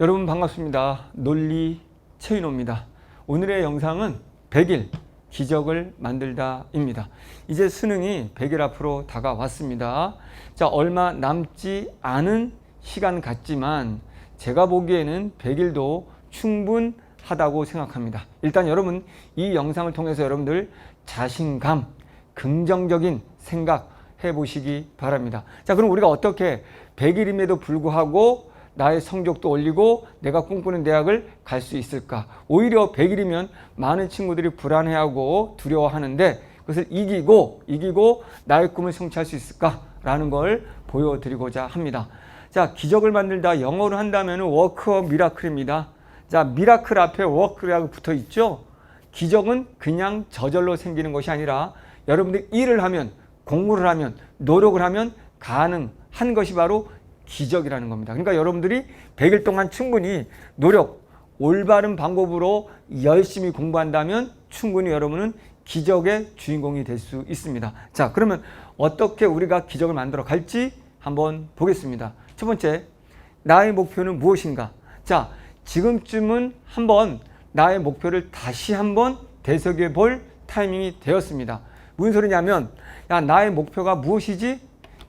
여러분 반갑습니다. 논리 최인호입니다. 오늘의 영상은 100일 기적을 만들다입니다. 이제 수능이 100일 앞으로 다가왔습니다. 자, 얼마 남지 않은 시간 같지만 제가 보기에는 100일도 충분하다고 생각합니다. 일단 여러분 이 영상을 통해서 여러분들 자신감, 긍정적인 생각 해보시기 바랍니다. 자, 그럼 우리가 어떻게 100일임에도 불구하고 나의 성적도 올리고 내가 꿈꾸는 대학을 갈 수 있을까? 오히려 100일이면 많은 친구들이 불안해하고 두려워하는데 그것을 이기고 이기고 나의 꿈을 성취할 수 있을까라는 걸 보여드리고자 합니다. 자, 기적을 만들다 영어로 한다면 워크업 미라클입니다. 자, 미라클 앞에 워크라고 붙어 있죠. 기적은 그냥 저절로 생기는 것이 아니라 여러분들이 일을 하면 공부를 하면 노력을 하면 가능한 것이 바로 기적이라는 겁니다. 그러니까 여러분들이 100일 동안 충분히 노력, 올바른 방법으로 열심히 공부한다면 충분히 여러분은 기적의 주인공이 될 수 있습니다. 자, 그러면 어떻게 우리가 기적을 만들어 갈지 한번 보겠습니다. 첫 번째, 나의 목표는 무엇인가? 자, 지금쯤은 한번 나의 목표를 다시 한번 되새겨 볼 타이밍이 되었습니다. 무슨 소리냐면, 야, 나의 목표가 무엇이지?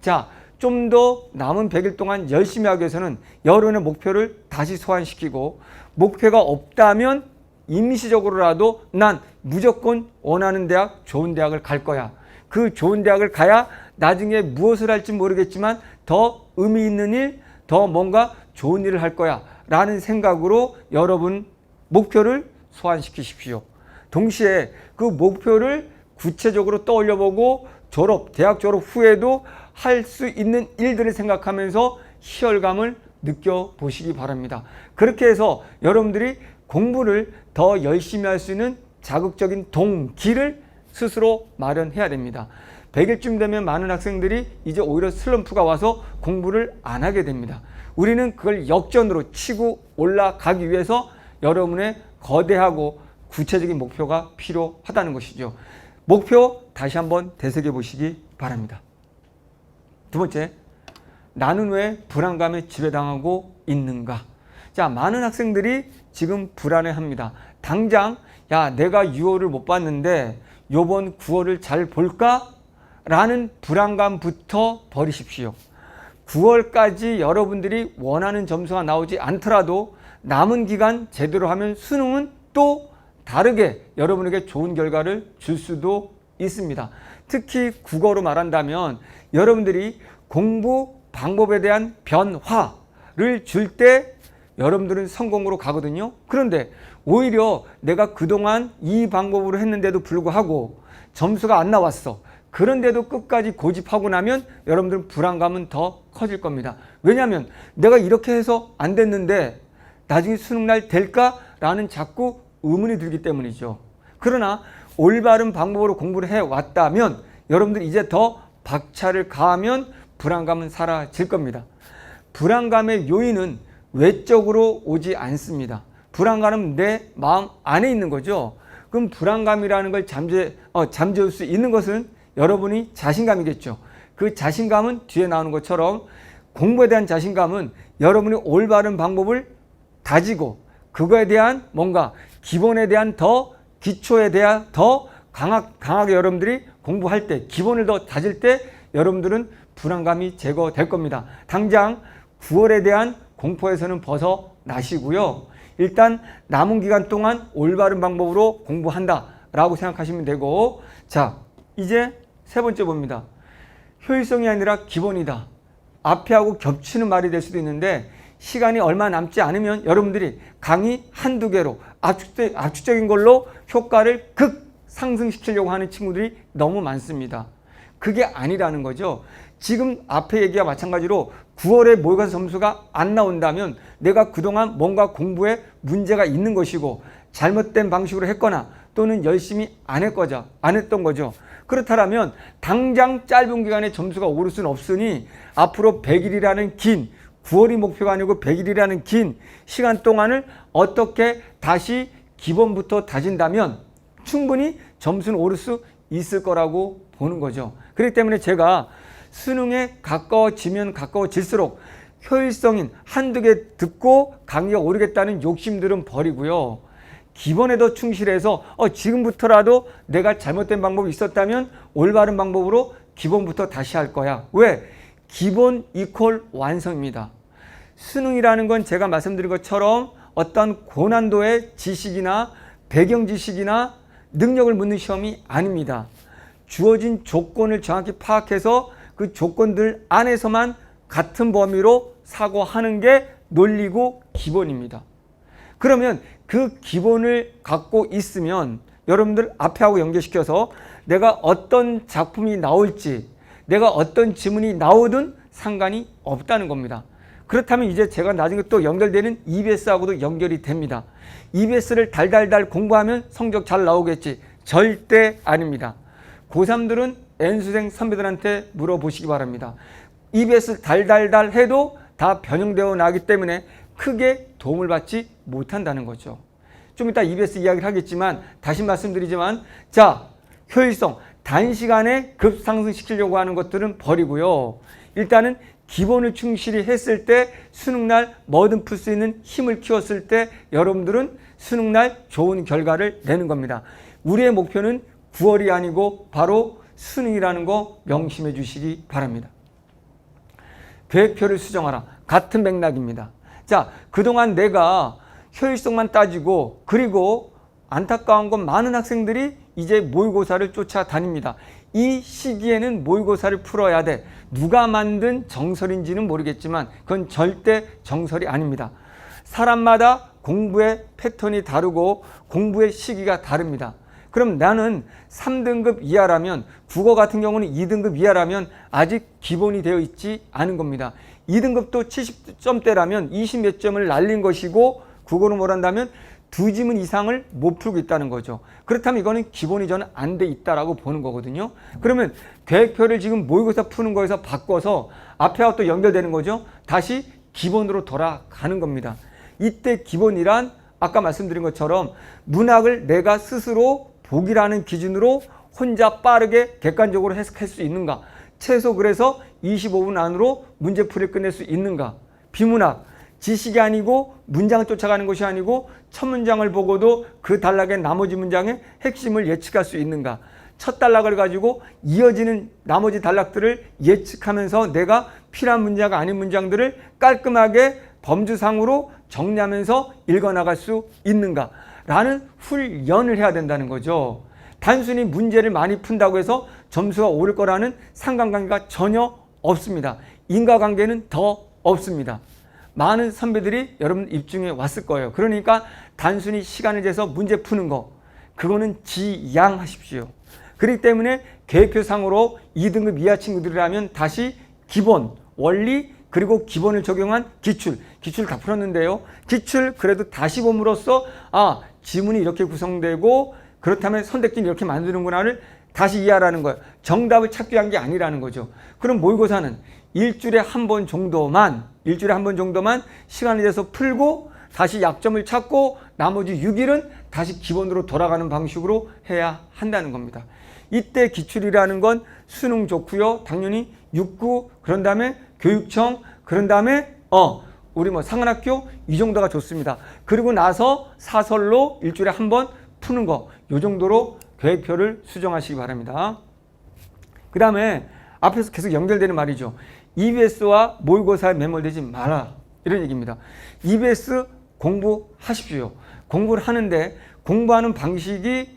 자, 좀 더 남은 100일 동안 열심히 하기 위해서는 여러분의 목표를 다시 소환시키고, 목표가 없다면 임시적으로라도 난 무조건 원하는 대학, 좋은 대학을 갈 거야. 그 좋은 대학을 가야 나중에 무엇을 할지 모르겠지만 더 의미 있는 일, 더 뭔가 좋은 일을 할 거야. 라는 생각으로 여러분 목표를 소환시키십시오. 동시에 그 목표를 구체적으로 떠올려 보고 졸업, 대학 졸업 후에도 할 수 있는 일들을 생각하면서 희열감을 느껴보시기 바랍니다. 그렇게 해서 여러분들이 공부를 더 열심히 할 수 있는 자극적인 동기를 스스로 마련해야 됩니다. 100일쯤 되면 많은 학생들이 이제 오히려 슬럼프가 와서 공부를 안 하게 됩니다. 우리는 그걸 역전으로 치고 올라가기 위해서 여러분의 거대하고 구체적인 목표가 필요하다는 것이죠. 목표 다시 한번 되새겨 보시기 바랍니다. 두 번째, 나는 왜 불안감에 지배당하고 있는가? 자, 많은 학생들이 지금 불안해합니다. 당장 야, 내가 6월을 못 봤는데 요번 9월을 잘 볼까? 라는 불안감부터 버리십시오. 9월까지 여러분들이 원하는 점수가 나오지 않더라도 남은 기간 제대로 하면 수능은 또 다르게 여러분에게 좋은 결과를 줄 수도 있습니다. 특히 국어로 말한다면 여러분들이 공부 방법에 대한 변화를 줄 때 여러분들은 성공으로 가거든요. 그런데 오히려 내가 그동안 이 방법으로 했는데도 불구하고 점수가 안 나왔어. 그런데도 끝까지 고집하고 나면 여러분들은 불안감은 더 커질 겁니다. 왜냐하면 내가 이렇게 해서 안 됐는데 나중에 수능날 될까라는 자꾸 의문이 들기 때문이죠. 그러나 올바른 방법으로 공부를 해 왔다면 여러분들 이제 더 박차를 가하면 불안감은 사라질 겁니다. 불안감의 요인은 외적으로 오지 않습니다. 불안감은 내 마음 안에 있는 거죠. 그럼 불안감이라는 걸 잠재, 어, 잠재울 수 있는 것은 여러분이 자신감이겠죠. 그 자신감은 뒤에 나오는 것처럼 공부에 대한 자신감은 여러분이 올바른 방법을 다지고 그거에 대한 뭔가 기본에 대한 더 기초에 대한 더 강하, 강하게 여러분들이 공부할 때 기본을 더 다질 때 여러분들은 불안감이 제거될 겁니다. 당장 9월에 대한 공포에서는 벗어나시고요. 일단 남은 기간 동안 올바른 방법으로 공부한다라고 생각하시면 되고 자 이제 세 번째 봅니다. 효율성이 아니라 기본이다. 앞에 하고 겹치는 말이 될 수도 있는데 시간이 얼마 남지 않으면 여러분들이 강의 한두 개로 압축적, 압축적인 걸로 효과를 극 상승시키려고 하는 친구들이 너무 많습니다. 그게 아니라는 거죠. 지금 앞에 얘기와 마찬가지로 9월에 모의고사 점수가 안 나온다면 내가 그동안 뭔가 공부에 문제가 있는 것이고 잘못된 방식으로 했거나 또는 열심히 안 했거죠. 안 했던 거죠. 그렇다면 당장 짧은 기간에 점수가 오를 수는 없으니 앞으로 100일이라는 긴 9월이 목표가 아니고 100일이라는 긴 시간 동안을 어떻게 다시 기본부터 다진다면 충분히 점수는 오를 수 있을 거라고 보는 거죠. 그렇기 때문에 제가 수능에 가까워지면 가까워질수록 효율성인 한두 개 듣고 강의가 오르겠다는 욕심들은 버리고요. 기본에 더 충실해서 어, 지금부터라도 내가 잘못된 방법이 있었다면 올바른 방법으로 기본부터 다시 할 거야. 왜? 기본 이퀄 완성입니다. 수능이라는 건 제가 말씀드린 것처럼 어떤 고난도의 지식이나 배경 지식이나 능력을 묻는 시험이 아닙니다. 주어진 조건을 정확히 파악해서 그 조건들 안에서만 같은 범위로 사고하는 게 논리고 기본입니다. 그러면 그 기본을 갖고 있으면 여러분들 앞에 하고 연결시켜서 내가 어떤 작품이 나올지 내가 어떤 지문이 나오든 상관이 없다는 겁니다. 그렇다면 이제 제가 나중에 또 연결되는 EBS하고도 연결이 됩니다. EBS를 달달달 공부하면 성적 잘 나오겠지. 절대 아닙니다. 고3들은 N수생 선배들한테 물어보시기 바랍니다. EBS 달달달 해도 다 변형되어 나기 때문에 크게 도움을 받지 못한다는 거죠. 좀 이따 EBS 이야기를 하겠지만 다시 말씀드리지만 자 효율성 단시간에 급상승시키려고 하는 것들은 버리고요. 일단은 기본을 충실히 했을 때 수능날 뭐든 풀 수 있는 힘을 키웠을 때 여러분들은 수능날 좋은 결과를 내는 겁니다. 우리의 목표는 9월이 아니고 바로 수능이라는 거 명심해 주시기 바랍니다. 계획표를 수정하라. 같은 맥락입니다. 자, 그동안 내가 효율성만 따지고 그리고 안타까운 건 많은 학생들이 이제 모의고사를 쫓아다닙니다. 이 시기에는 모의고사를 풀어야 돼. 누가 만든 정설인지는 모르겠지만 그건 절대 정설이 아닙니다. 사람마다 공부의 패턴이 다르고 공부의 시기가 다릅니다. 그럼 나는 3등급 이하라면 국어 같은 경우는 2등급 이하라면 아직 기본이 되어 있지 않은 겁니다. 2등급도 70점대라면 20몇 점을 날린 것이고 국어로 뭘 한다면 두 지문 이상을 못 풀고 있다는 거죠. 그렇다면 이거는 기본이 저는 안 돼 있다라고 보는 거거든요. 그러면 계획표를 지금 모의고사 푸는 거에서 바꿔서 앞에와 또 연결되는 거죠. 다시 기본으로 돌아가는 겁니다. 이때 기본이란 아까 말씀드린 것처럼 문학을 내가 스스로 복이라는 기준으로 혼자 빠르게 객관적으로 해석할 수 있는가? 최소 그래서 25분 안으로 문제 풀이를 끝낼 수 있는가? 비문학, 지식이 아니고 문장을 쫓아가는 것이 아니고 첫 문장을 보고도 그 단락의 나머지 문장의 핵심을 예측할 수 있는가? 첫 단락을 가지고 이어지는 나머지 단락들을 예측하면서 내가 필요한 문제가 아닌 문장들을 깔끔하게 범주상으로 정리하면서 읽어나갈 수 있는가? 라는 훈련을 해야 된다는 거죠. 단순히 문제를 많이 푼다고 해서 점수가 오를 거라는 상관관계가 전혀 없습니다. 인과관계는 더 없습니다. 많은 선배들이 여러분 입중에 왔을 거예요. 그러니까 단순히 시간을 재서 문제 푸는 거 그거는 지양하십시오. 그렇기 때문에 계획표상으로 2등급 이하 친구들이라면 다시 기본, 원리, 그리고 기본을 적용한 기출, 기출 다 풀었는데요. 기출 그래도 다시 봄으로써 아 지문이 이렇게 구성되고 그렇다면 선택지는 이렇게 만드는구나를 다시 이해하라는 거예요. 정답을 찾기 위한 게 아니라는 거죠. 그럼 모의고사는 일주일에 한 번 정도만 일주일에 한 번 정도만 시간이 돼서 풀고 다시 약점을 찾고 나머지 6일은 다시 기본으로 돌아가는 방식으로 해야 한다는 겁니다. 이때 기출이라는 건 수능 좋고요. 당연히 육구 그런 다음에 교육청 그런 다음에 어 우리 뭐 상한학교 이 정도가 좋습니다. 그리고 나서 사설로 일주일에 한 번 푸는 거 요 정도로 계획표를 수정하시기 바랍니다. 그 다음에 앞에서 계속 연결되는 말이죠. EBS와 모의고사에 매몰되지 마라. 이런 얘기입니다. EBS 공부하십시오. 공부를 하는데 공부하는 방식이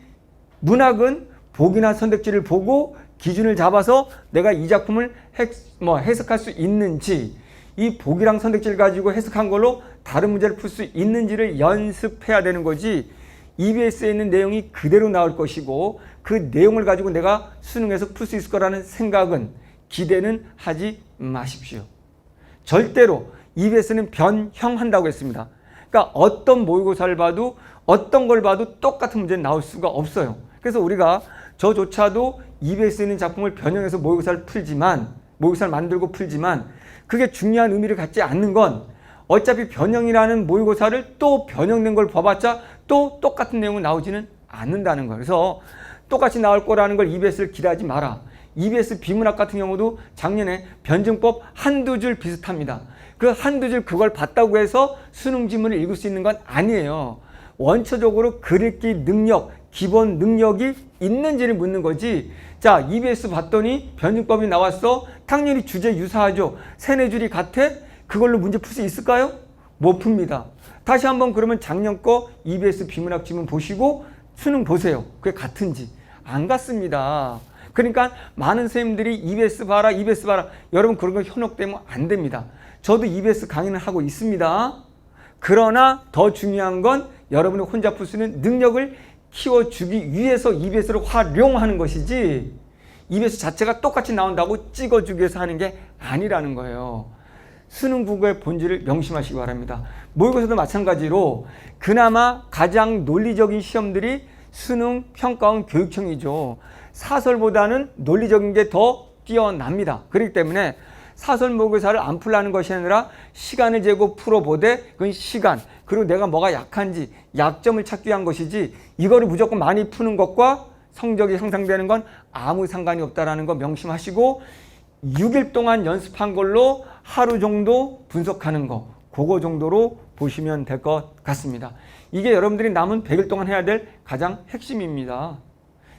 문학은 보기나 선택지를 보고 기준을 잡아서 내가 이 작품을 해, 뭐 해석할 수 있는지 이 보기랑 선택지를 가지고 해석한 걸로 다른 문제를 풀 수 있는지를 연습해야 되는 거지 EBS에 있는 내용이 그대로 나올 것이고 그 내용을 가지고 내가 수능에서 풀 수 있을 거라는 생각은 기대는 하지 마십시오. 절대로 EBS는 변형한다고 했습니다. 그러니까 어떤 모의고사를 봐도 어떤 걸 봐도 똑같은 문제는 나올 수가 없어요. 그래서 우리가 저조차도 EBS에 있는 작품을 변형해서 모의고사를 풀지만 모의고사를 만들고 풀지만 그게 중요한 의미를 갖지 않는 건 어차피 변형이라는 모의고사를 또 변형된 걸 봐봤자 또 똑같은 내용은 나오지는 않는다는 거예요. 그래서 똑같이 나올 거라는 걸 EBS를 기대하지 마라. EBS 비문학 같은 경우도 작년에 변증법 한두 줄 비슷합니다. 그 한두 줄 그걸 봤다고 해서 수능 지문을 읽을 수 있는 건 아니에요. 원초적으로 글읽기 능력, 기본 능력이 있는지를 묻는 거지. 자, EBS 봤더니 변증법이 나왔어. 당연히 주제 유사하죠. 세네 줄이 같아? 그걸로 문제 풀 수 있을까요? 못 풉니다. 다시 한번 그러면 작년 거 EBS 비문학 지문 보시고 수능 보세요. 그게 같은지. 안 같습니다. 그러니까 많은 선생님들이 EBS 봐라, EBS 봐라. 여러분 그런 거 현혹되면 안 됩니다. 저도 EBS 강의는 하고 있습니다. 그러나 더 중요한 건 여러분이 혼자 풀 수 있는 능력을 키워주기 위해서 EBS를 활용하는 것이지 EBS 자체가 똑같이 나온다고 찍어주기 위해서 하는 게 아니라는 거예요. 수능 국어의 본질을 명심하시기 바랍니다. 모의고사도 마찬가지로 그나마 가장 논리적인 시험들이 수능 평가원 교육청이죠. 사설보다는 논리적인 게 더 뛰어납니다. 그렇기 때문에 사설 모의고사를 안 풀라는 것이 아니라 시간을 재고 풀어보되 그건 시간 그리고 내가 뭐가 약한지 약점을 찾기 위한 것이지 이거를 무조건 많이 푸는 것과 성적이 향상되는 건 아무 상관이 없다라는 거 명심하시고 6일 동안 연습한 걸로 하루 정도 분석하는 거 그거 정도로 보시면 될 것 같습니다. 이게 여러분들이 남은 100일 동안 해야 될 가장 핵심입니다.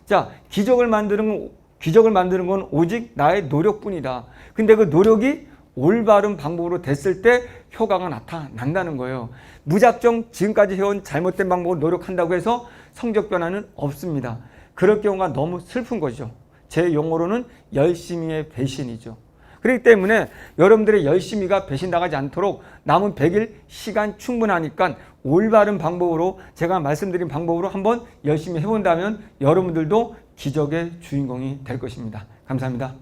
자, 기적을 만드는 건, 기적을 만드는 건 오직 나의 노력뿐이다. 근데 그 노력이 올바른 방법으로 됐을 때 효과가 나타난다는 거예요. 무작정 지금까지 해온 잘못된 방법으로 노력한다고 해서 성적 변화는 없습니다. 그럴 경우가 너무 슬픈 거죠. 제 용어로는 열심히의 배신이죠. 그렇기 때문에 여러분들의 열심히가 배신 나가지 않도록 남은 100일 시간 충분하니까 올바른 방법으로 제가 말씀드린 방법으로 한번 열심히 해본다면 여러분들도 기적의 주인공이 될 것입니다. 감사합니다.